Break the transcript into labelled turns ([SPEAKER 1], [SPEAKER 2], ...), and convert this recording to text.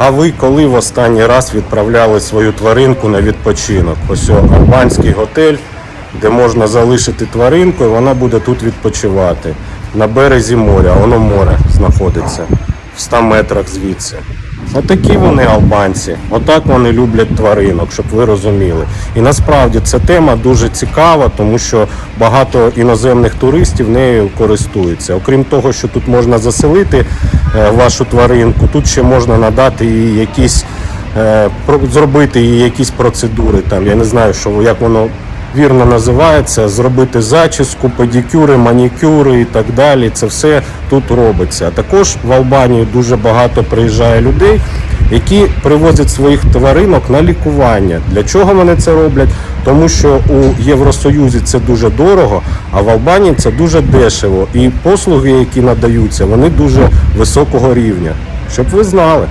[SPEAKER 1] А ви коли в останній раз відправляли свою тваринку на відпочинок? Ось албанський готель, де можна залишити тваринку, і вона буде тут відпочивати. На березі моря, воно море знаходиться в 100 метрах звідси. Отакі вони албанці, отак вони люблять тваринок, щоб ви розуміли. І насправді ця тема дуже цікава, тому що багато іноземних туристів нею користуються. Окрім того, що тут можна заселити е, вашу тваринку, тут ще можна надати їй якісь е, зробити їй якісь процедури. Там я не знаю, що як воно вірно називається, зробити зачіску, педикюри, манікюри і так далі. Це все тут робиться. Також в Албанію дуже багато приїжджає людей, які привозять своїх тваринок на лікування. Для чого вони це роблять? Тому що у Євросоюзі це дуже дорого, а в Албанії це дуже дешево. І послуги, які надаються, вони дуже високого рівня. Щоб ви знали.